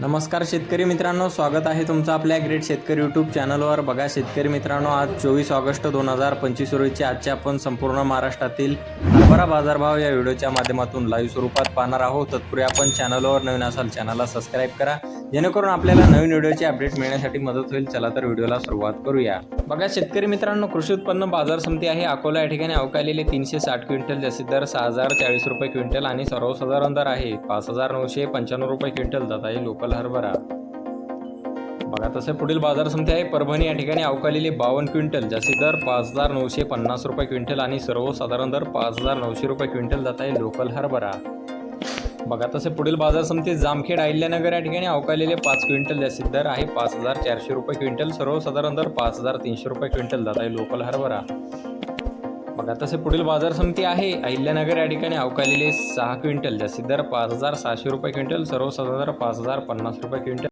नमस्कार शेतकरी मित्रांनो स्वागत आहे तुमचं आपल्या ग्रेट शेतकरी यूट्यूब चॅनलवर बघा शेतकरी मित्रांनो आज चोवीस ऑगस्ट दोन हजार पंचवीस रोजीचे आजच्या आपण संपूर्ण महाराष्ट्रातील हरभरा बाजारभाव या व्हिडिओच्या माध्यमातून लाईव्ह स्वरूपात पाहणार आहोत. तत्पूर्वी आपण चॅनलवर नवीन असाल चॅनलला सबस्क्राईब करा. जेणेकरून आपल्याला नवीन व्हिडिओचे अपडेट मिळण्यासाठी मदत होईल. चला तर व्हिडिओला सुरुवात करूया. बघा शेतकरी मित्रांनो कृषी उत्पन्न बाजार समिती आहे. अकोला या ठिकाणी अवकालेले तीनशे साठ क्विंटल जास्तीत दर सहा हजार चाळीस रुपये क्विंटल आणि सर्वसाधारण दर आहे. पाच हजार नऊशे पंच्याण्णव रुपये क्विंटल जात आहे लोकल हरभरा. बघा तसे पुढील बाजार समिती आहे. परभणी या ठिकाणी अवकालेले बावन्न क्विंटल जास्तीत दर पाच हजार नऊशे पन्नास रुपये क्विंटल आणि सर्वसाधारण दर पाच हजार नऊशे रुपये क्विंटल जात आहे लोकल हरभरा. बघा तसे पुढील बाजार समिती जामखेड अहिल्यानगर या ठिकाणी अवकालेले पाच क्विंटल जास्तीत दर आहे. पाच हजार चारशे रुपये क्विंटल सर्वसाधारण दर पाच हजार तीनशे रुपये क्विंटल. जात आहे लोकल हरभरा. बघा तसे पुढील बाजार समिती आहे. अहिल्यानगर या ठिकाणी अवकालेले सहा क्विंटल जास्तीत दर पाच हजार सहाशे रुपये क्विंटल सर्वसाधारण दर पाच हजार पन्नास रुपये क्विंटल.